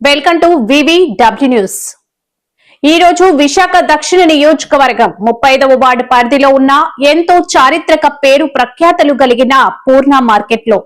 Welcome to V V W news. ఈ రోజు విశాఖ దక్షిణ నియోజకవర్గం ముప్పైదవ వార్డు పరిధిలో ఉన్న ఎంతో చారిత్రక పేరు ప్రఖ్యాతలు కలిగిన పూర్ణ మార్కెట్లో.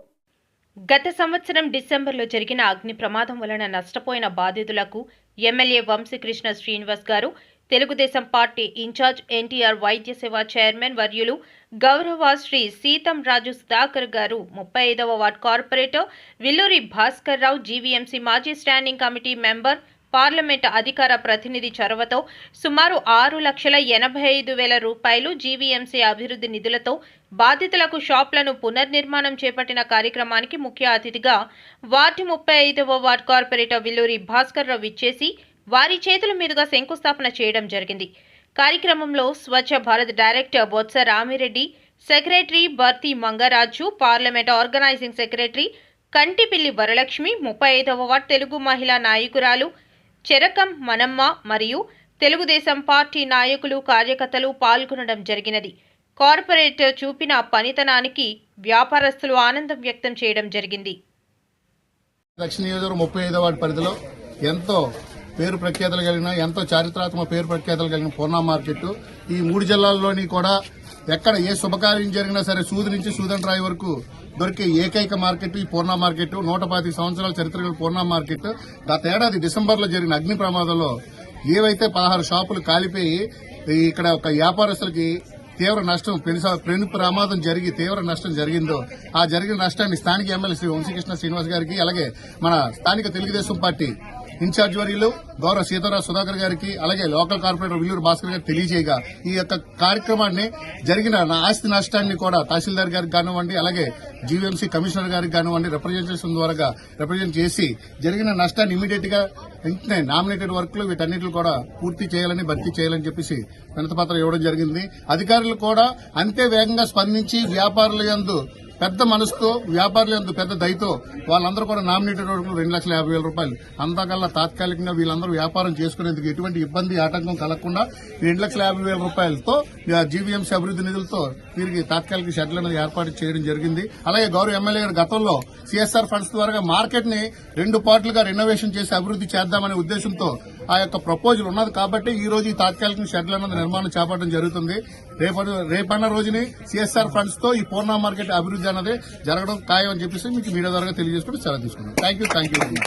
గత సంవత్సరం డిసెంబర్లో జరిగిన అగ్ని ప్రమాదం వలన నష్టపోయిన బాధితులకు ఎమ్మెల్యే వంశీకృష్ణ శ్రీనివాస్ గారు తెలుగుదేశం పార్టీ ఇన్ఛార్జ్ ఎన్టీఆర్ వైద్య సేవ చైర్మన్ వర్యులు గౌరవ శ్రీ సీతం రాజు సుధాకర్ గారు ముప్పై ఐదవ ward corporator Villuri Bhaskar Rao GVMC మాజీ స్టాండింగ్ కమిటీ మెంబర్ పార్లమెంట్ అధికార ప్రతినిధి చొరవతో సుమారు ఆరు లక్షల ఎనభై ఐదు వేల రూపాయలు జీవీఎంసీ అభివృద్ధి నిధులతో బాధితులకు షాప్లను పునర్నిర్మాణం చేపట్టిన కార్యక్రమానికి ముఖ్య అతిథిగా వార్డు ముప్పై ఐదవ వార్డ్ కార్పొరేటర్ విల్లూరి భాస్కర్ రావు ఇచ్చేసి వారి చేతుల మీదుగా శంకుస్థాపన చేయడం జరిగింది. కార్యక్రమంలో స్వచ్ఛ భారత్ డైరెక్టర్ బొత్స రామిరెడ్డి సెక్రటరీ భర్తీ Mangaraju parliament organising secretary Kantipilli Varalakshmi ముప్పై ఐదవ వార్డ్ తెలుగు మహిళా నాయకురాలు చెరకం మనమ్మ మరియు తెలుగుదేశం పార్టీ నాయకులు కార్యకర్తలు పాల్గొనడం జరిగినది. కార్పొరేటర్ చూపిన పనితనానికి వ్యాపారస్తులు ఆనందం వ్యక్తం చేయడం జరిగింది. లక్ష్మీ నియోజకవర్గం ముప్పై ఐదో వార్డు పరిధిలో ఎంతో పేరు ప్రఖ్యాతలు కలిగిన ఎంతో చారిత్రాత్మక పేరు ప్రఖ్యాతలు కలిగిన పూర్ణ మార్కెట్ ఈ మూడు జిల్లాల్లోని కూడా ఎక్కడ ఏ శుభకార్యం జరిగినా సరే సూది నుంచి సూదన్ రాయి వరకు దొరికే ఏకైక మార్కెట్ ఈ పూర్ణ మార్కెట్ నూట పాతిక సంవత్సరాల చరిత్ర గల పూర్ణ మార్కెట్ గత ఏడాది డిసెంబర్లో జరిగిన అగ్ని ప్రమాదంలో ఏవైతే పదహారు షాపులు కాలిపోయి ఇక్కడ ఒక వ్యాపారస్తులకి తీవ్ర నష్టం పెను- పెను ప్రమాదం జరిగి తీవ్ర నష్టం జరిగిందో ఆ జరిగిన నష్టాన్ని స్థానిక ఎమ్మెల్యే శ్రీ వంశీకృష్ణ శ్రీనివాస్ గారికి అలాగే మన స్థానిక తెలుగుదేశం పార్టీ ఇన్ఛార్జ్ వర్యులు గౌరవ సీతారా సుధాకర్ గారికి అలాగే లోకల్ కార్పొరేటర్ విల్లూరు భాస్కర్ గారికి తెలియజేయగా ఈ యొక్క కార్యక్రమాన్ని జరిగిన నా ఆస్తి నష్టాన్ని కూడా తహసీల్దార్ గారికి కానివ్వండి అలాగే జీవీఎంసీ కమిషనర్ గారికి కానివ్వండి రిప్రజెంటేషన్ ద్వారా రిప్రజెంట్ చేసి జరిగిన నష్టాన్ని ఇమీడియట్గా వెంటనే నామినేటెడ్ వర్క్లు వీటన్నిటిని కూడా పూర్తి చేయాలని భర్తీ చేయాలని చెప్పేసి వినతపత్రం ఇవ్వడం జరిగింది. అధికారులు కూడా అంతే వేగంగా స్పందించి వ్యాపారుల యందు పెద్ద మనసుతో వ్యాపారులు యందు పెద్ద దయతో వాళ్ళందరూ కూడా నామినేటెడ్ రెండు లక్షల యాభై వేల రూపాయలు. అంతకల్లా తాత్కాలికంగా వీళ్ళందరూ వ్యాపారం చేసుకునేందుకు ఎటువంటి ఇబ్బంది ఆటంకం కలగకుండా రెండు లక్షల యాభై వేల రూపాయలతో జీవీఎంసీ అభివృద్ధి నిధులతో వీరికి తాత్కాలిక షెడ్లు అనేది ఏర్పాటు చేయడం జరిగింది. అలాగే గౌరవ ఎమ్మెల్యే గారు గతంలో సిఎస్ఆర్ ఫండ్స్ ద్వారా మార్కెట్ని రెండు పార్ట్లుగా రెనోవేషన్ చేసి అభివృద్ధి చేద్దామనే ఉద్దేశంతో ఆ యొక్క ప్రపోజల్ ఉన్నది కాబట్టి ఈ రోజు ఈ తాత్కాలిక షెడ్ల అనేది నిర్మాణం చేపట్టడం జరుగుతుంది. రేపటి రేపన్న రోజుని సిఎస్ఆర్ ఫండ్స్తో ఈ పూర్ణ మార్కెట్ అభివృద్ధి అనేది జరగడం ఖాయం అని చెప్పేసి మీకు మీడియా ద్వారా తెలియజేసుకుని సెలవు తీసుకున్నాం థ్యాంక్ యూ థ్యాంక్ యూ